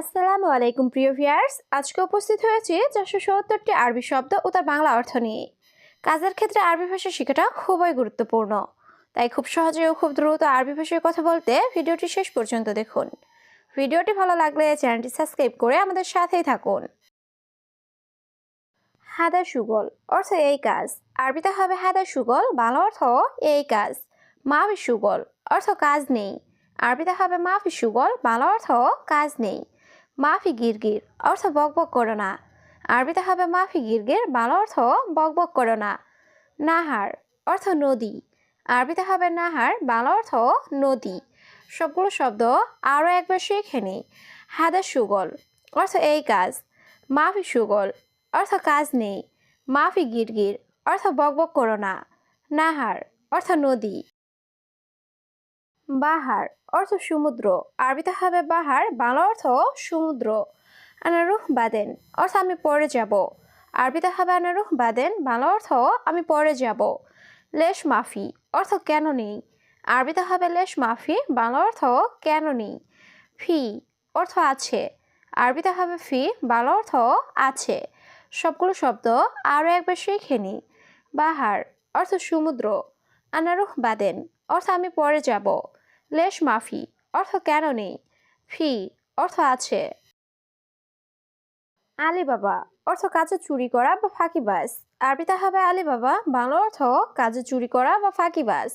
আসসালামু আলাইকুম, প্রিয় ভিয়ার্স আজকে উপস্থিত হয়েছি চারশো সত্তরটি আরবি শব্দ ও তার বাংলা অর্থ নিয়ে। কাজের ক্ষেত্রে আরবি ভাষা শেখাটা খুবই গুরুত্বপূর্ণ। তাই খুব সহজে ও খুব দ্রুত আরবি ভাষায় কথা বলতে ভিডিওটি শেষ পর্যন্ত দেখুন। ভিডিওটি ভালো লাগলে চ্যানেলটি সাবস্ক্রাইব করে আমাদের সাথেই থাকুন। হাদা সুগল অর্থ এই কাজ। আরবিতে হবে হাদা সুগল, বাংলা অর্থ এই কাজ। মাফি সুগল অর্থ কাজ নেই। আরবিতে হবে মাফি সুগল, বাংলা অর্থ কাজ নেই। মাফি গিরগির অর্থ বকবক করো না। আরবিতে হবে মাফি গিরগির, বাংলা অর্থ বকবক করো না। নাহার অর্থ নদী। আরবিতে হবে নাহার, বাংলা অর্থ নদী। সবগুলো শব্দ আরও একবার শিখে নিই হাদা সুগল, অর্থ এই কাজ। মাফি সুগল, অর্থ কাজ নেই। মাফি গিরগির, অর্থ বকবক করো না। নাহার অর্থ নদী। বাহার অর্থ সমুদ্র। আরবিতে হবে বাহার, বাংলা অর্থ সমুদ্র। আনারুহ বাদেন, অর্থ আমি পরে যাব। আরবিতে হবে আনারুহ বাদেন, বাংলা অর্থ আমি পরে যাব। লেশ মাফি, অর্থ কেন নেই? আরবিতে হবে লেশ মাফি, বাংলা অর্থ কেন নেই? ফি, অর্থ আছে। আরবিতে হবে ফি, বাংলা অর্থ আছে। সবগুলো শব্দ আরও একবার শিখে নিই বাহার, অর্থ সমুদ্র। আনারুহ বাদেন, অর্থ আমি পরে যাব। লেশ মাফি, অর্থ কেন নেই? ফি, অর্থ আছে। আলী বাবা অর্থ কাজে চুরি করা বা ফাঁকিবাজ আরবিতে হবে আলী বাবা বাংলা অর্থ কাজে চুরি করা বা ফাঁকিবাজ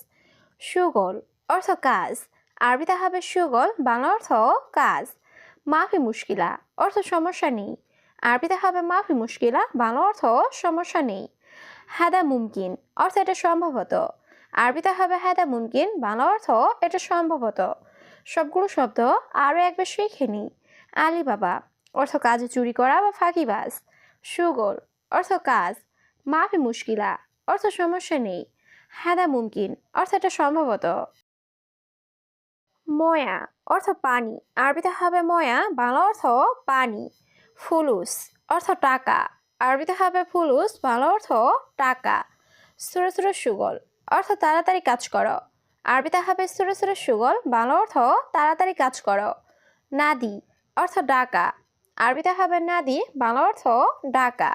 সুগল, অর্থ কাজ। আরবিতে হবে সুগল, বাংলা অর্থ কাজ। মাফি মুশকিলা, অর্থ সমস্যা নেই। আরবিতে হবে মাফি মুশকিলা, বাংলা অর্থ সমস্যা নেই। হাদা মুমকিন, অর্থ এটা সম্ভবত। আরবিতে হবে হাদা মুমকিন বাংলা অর্থ এটা সম্ভবত। সবগুলো শব্দ আরও একবার শিখে নিই। আলী বাবা অর্থ কাজ চুরি করা বা ফাঁকিবাজ। সুগল, অর্থ কাজ, মাফি মুশকিলা, অর্থ সমস্যা নেই। হাদা মুমকিন অর্থ এটা সম্ভবত। ময়া, অর্থ পানি। আরবিতে হবে ময়া, বাংলা অর্থ পানি। ফুলুস, অর্থ টাকা। আরবিতে হবে ফুলুস, বাংলা অর্থ টাকা। সুরে সুরে সুগল অর্থ তাড়াতাড়ি কাজ করো। আরবিতে হবে সুরে সুরে সুগল, বাংলা অর্থ তাড়াতাড়ি কাজ করো। নাদি, অর্থ ডাকা। আরবিতে হবে নাদি, বাংলা অর্থ ডাকা।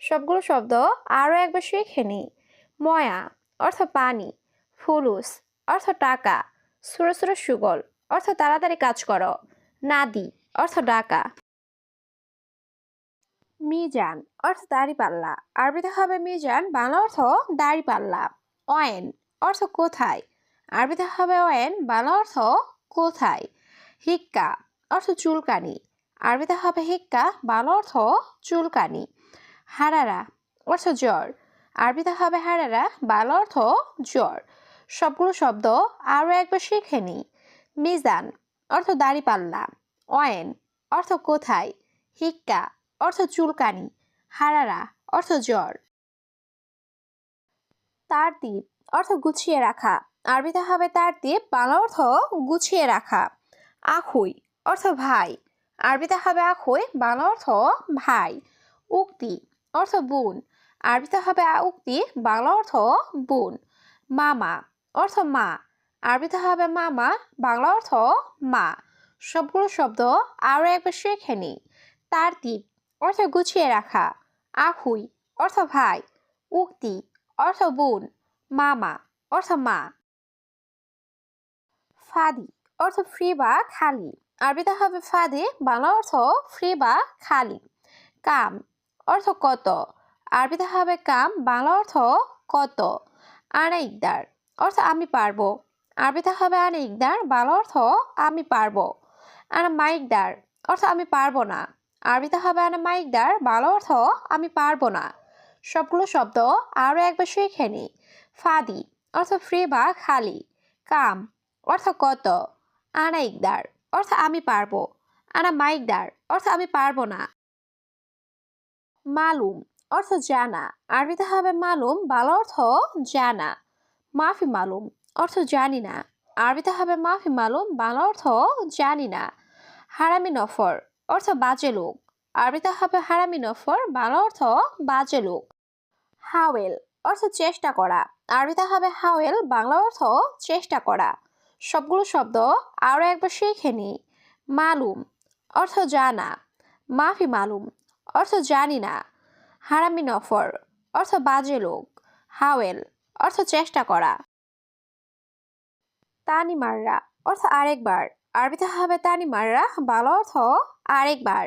সবগুলো শব্দ আরও একবার শিখে নিই। ময়া, অর্থ পানি। ফুলুস, অর্থ টাকা। সুরে সুরে সুগল, অর্থ তাড়াতাড়ি কাজ করো। নাদি, অর্থ ডাকা। মিজান, অর্থ দাড়ি পাল্লা। আরবিতে হবে মিজান, বাংলা অর্থ দাড়ি পাল্লা। অয়েন, অর্থ কোথায়? আরবিতে হবে অয়েন, বাংলা অর্থ কোথায়? হিক্কা, অর্থ চুলকানি। আরবিতে হবে হিক্কা, বাংলা অর্থ চুলকানি। হারারা, অর্থ জ্বর। আরবিতে হবে হারারা, বাংলা অর্থ জ্বর। সবগুলো শব্দ আরও একবার শিখে নিই। মিজান, অর্থ দাড়ি পাল্লা অয়েন, অর্থ কোথায়? হিক্কা, অর্থ চুলকানি। হারারা, অর্থ জ্বর। তার দ্বীপ, অর্থ গুছিয়ে রাখা। আরবিতে হবে তার দ্বীপ, বাংলা অর্থ গুছিয়ে রাখা। আখুই, অর্থ ভাই। আরবিতে হবে আখুই, বাংলা অর্থ ভাই। উক্তি, অর্থ বোন। আরবিতে হবে উক্তি, বাংলা অর্থ বোন। মামা, অর্থ মা। আরবিতে হবে মামা, বাংলা অর্থ মা। সবগুলো শব্দ আরও একবার শেখে নিই। তার দ্বীপ, অর্থ গুছিয়ে রাখা। আহুই অর্থ ভাই। উক্তি অর্থ বোন, মামা অর্থ মা। ফাদি, অর্থ ফ্রি বা খালি। আরবিতে হবে ফাদি, বাংলা অর্থ ফ্রি বা খালি। কাম, অর্থ কত। আরবিতে হবে কাম, বাংলা অর্থ কত। আনা ইকদার, অর্থ আমি পারব। আরবিতে হবে আনা ইকদার, বাংলা অর্থ আমি পারব। আনা মাইকদার অর্থ আমি পারব না। আরবিতে হবে আনা মাইকদার বাংলা অর্থ আমি পারব না। সবগুলো শব্দ আরও একবার শিখে নিই। ফাদি, অর্থ ফ্রি বা খালি। কাম, অর্থ কত। আনা ইকদার, অর্থ আমি পারব। আনা মাইকদার অর্থ আমি পারব না। মালুম, অর্থ জানা। আরবিতে হবে মালুম, বাংলা অর্থ জানা। মাফি মালুম, অর্থ জানি না। আরবিতে হবে মাফি মালুম, বাংলা অর্থ জানি না। হারামি নফর, অর্থ বাজে লোক। আরবিতে হবে হারামি নফর, বাংলা অর্থ বাজে লোক। হাওয়েল অর্থ চেষ্টা করা। আরবিতে হবে হাওয়েল, বাংলা অর্থ চেষ্টা করা। সবগুলো শব্দ আরও একবার শিখে নিই। মালুম অর্থ জানা। মাফি মালুম অর্থ জানি না। হারামি নফর অর্থ বাজে লোক। হাওয়েল অর্থ চেষ্টা করা। তানি মাররা অর্থ আরেকবার। আরবিতে হবে তানি মাররা ভালো অর্থ আরেকবার।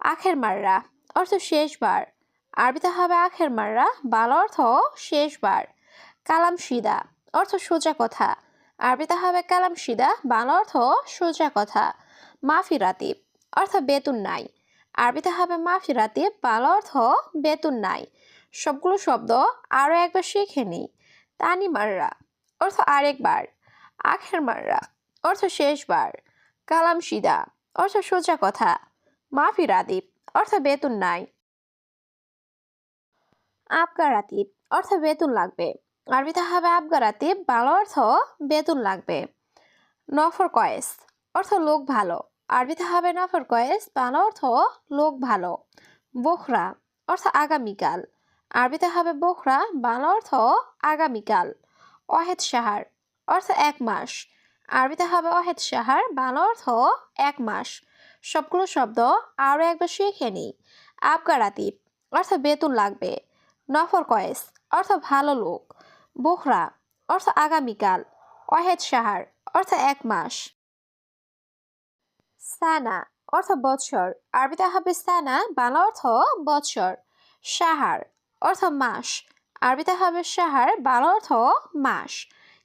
আখের মাররা অর্থ শেষবার। আরবিতে হবে আখের মাররা, বাল অর্থ শেষবার। কালাম সিদা, অর্থ সোজা কথা। আরবিতে হবে কালাম সিদা, বাংলা অর্থ সোজা কথা। মাফি রাতিব, অর্থ বেতন নাই। আরবিতে হবে মাফি রাতিব, বাংলা অর্থ বেতন নাই। সবগুলো শব্দ আরও একবার শিখে নিই। তানি মাররা, অর্থ আরেকবার। আখের মাররা, অর্থ শেষবার। কালাম সিদা, অর্থ সোজা কথা। মাফি রাতিব, অর্থ বেতন নাই। আবগা রাতিব, অর্থ বেতন লাগবে। আরবিতে হবে আবগা রাতিব, বাংলা অর্থ বেতন লাগবে। নফর কয়েস, অর্থ লোক ভালো। আরবিতে হবে নফর কয়েস, বাংলা অর্থ লোক ভালো। বোখরা, অর্থ আগামীকাল আরবিতে হবে বোখরা, বাংলা অর্থ আগামীকাল অহেদ সাহার অর্থ এক মাস। আরবিতে হবে অহেদ সাহার বাংলা অর্থ এক মাস। সবগুলো শব্দ আরও একবার শিখে নিই। আবগা রাতিব, অর্থ বেতন লাগবে। নফর কয়েস, অর্থ ভালো লোক। বোখরা, অর্থ আগামীকাল। অহেদ সাহার, অর্থ এক মাস। সানা, অর্থ বৎসর। আরবিতে হবে সানা, বাংলা অর্থ বৎসর। সাহার, অর্থ মাস। আরবিতে হবে সাহার, বাংলা অর্থ মাস।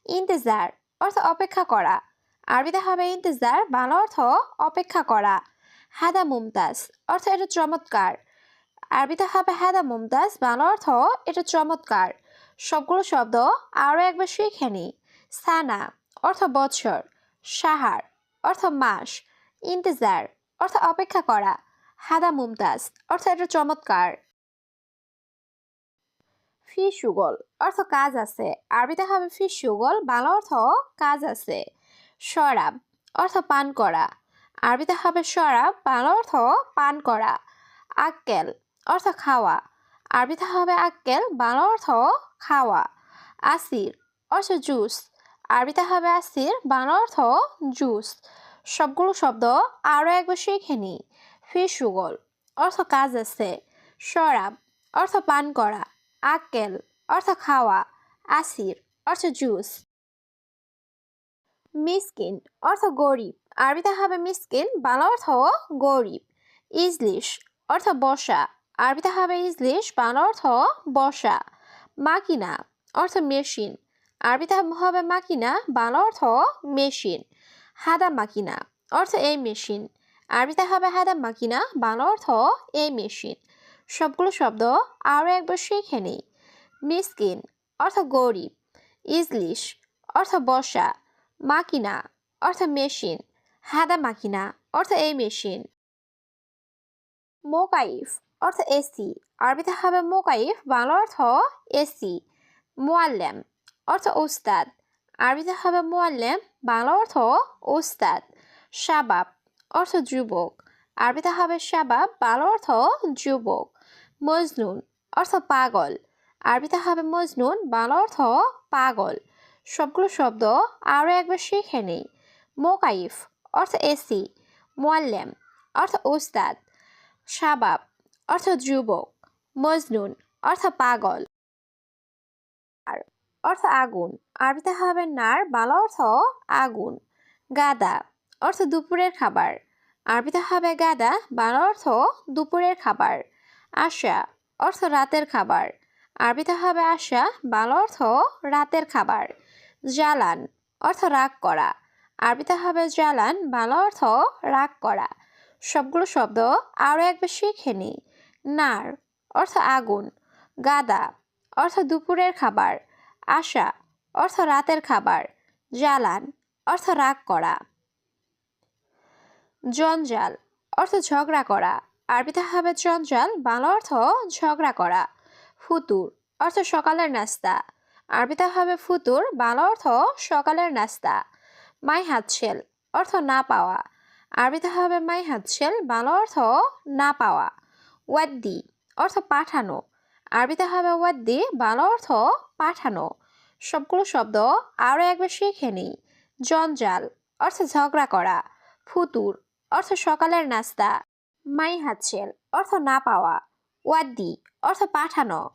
ইন্তেজার, অর্থ অপেক্ষা করা। আরবিতে হবে ইন্তেজার, বাংলা অর্থ অপেক্ষা করা। হাদা মুমতাজ, অর্থ এটা চমৎকার। আরবিতে হবে হাদা মুমতাজ বাংলা অর্থ এটা চমৎকার। সবগুলো শব্দ আরও একবার শিখে নিই। সানা, অর্থ বৎসর সাহার, অর্থ মাস। ইন্তেজার, অর্থ অপেক্ষা করা। হাদা মুমতাজ, অর্থ এটা চমৎকার। ফি সুগল অর্থ কাজ আছে। আরবিতে হবে ফি সুগল বাংলা অর্থ কাজ আছে। শরাব, অর্থ পান করা। আরবিতে হবে শরাব, বাংলা অর্থ পান করা। আক্কেল অর্থ খাওয়া। আরবিতে হবে আক্কেল, বাংলা অর্থ খাওয়া। আসির, অর্থ জুস। আরবিতে হবে আসির, বাংলা অর্থ জুস। সবগুলো শব্দ আরও একবার শিখে নিই। ফিসুগল অর্থ কাজ আছে। শরাব, অর্থ পান করা। আক্কেল, অর্থ খাওয়া। আসির, অর্থ জুস। মিসকিন, অর্থ গরিব। আরবিতে হবে মিসকিন, বাংলা অর্থ গরিব। ইজলিশ, অর্থ বসা। আরবিতে হবে ইজলিশ বাংলা অর্থ বসা মাকিনা অর্থ মেশিন। আরবিতে হবে মাকিনা বাংলা অর্থ মেশিন। হাদা মাকিনা অর্থ এই মেশিন। আরবিতে হবে হাদা মাকিনা বাংলা অর্থ এই মেশিন। সবগুলো শব্দ আরও একবার শিখে নিই। মিসকিন অর্থ গরিব। ইজলিশ অর্থ বসা মাকিনা অর্থ মেশিন। হাদা মাকিনা অর্থ এই মেশিন। মোকাইফ অর্থ এসি। আরবিতে হবে মোকাইফ, বাংলা অর্থ এসি। মোয়াল্লেম অর্থ উস্তাদ আরবিতে হবে মোয়াল্লেম, বাংলা অর্থ উস্তাদ শাবাব অর্থ যুবক। আরবিতে হবে শাবাব, বাংলা অর্থ যুবক। মজনুন অর্থ পাগল। আরবিতে হবে মজনুন, বাংলা অর্থ পাগল। সবগুলো শব্দ আরও একবার শিখে নেই। মোকাইফ অর্থ এসি। মোয়াল্লেম অর্থ উস্তাদ শাবাব, অর্থ যুবক, মজনুন, অর্থ পাগল। আর, অর্থ আগুন, আরবিতে হবে নার, বাংলা অর্থ আগুন। গাদা, অর্থ দুপুরের খাবার, আরবিতে হবে গাদা, বাংলা অর্থ দুপুরের খাবার। আশা, অর্থ রাতের খাবার, আরবিতে হবে আশা, বাংলা অর্থ রাতের খাবার। জ্বালান অর্থ রাগ করা, আরবিতে হবে জ্বালান বাংলা অর্থ রাগ করা। সবগুলো শব্দ আরও একবার শিখে নিই। নার অর্থ আগুন। গাদা, অর্থ দুপুরের খাবার। আশা, অর্থ রাতের খাবার। জ্বালান, অর্থ রাগ করা। জঞ্জাল, অর্থ ঝগড়া করা। আরবিতে হবে জঞ্জাল, বাংলা অর্থ ঝগড়া করা। ফুতুর, অর্থ সকালের নাস্তা। আরবিতে হবে ফুতুর, বাংলা অর্থ সকালের নাস্তা। মাই হাতছেল অর্থ না পাওয়া। আরবিতে হবে মাই হাতছেল বাংলা অর্থ না পাওয়া। ওয়াদ্দি, অর্থ পাঠানো। আরবিতে হবে ওয়াদ্দি, বাংলা অর্থ পাঠানো। সবগুলো শব্দ আরও একবার শিখে নিই। জঞ্জাল, অর্থ ঝগড়া করা। ফুতুর, অর্থ সকালের নাস্তা। মাই হাতছেল অর্থ না পাওয়া। ওয়াদ্দি, অর্থ পাঠানো।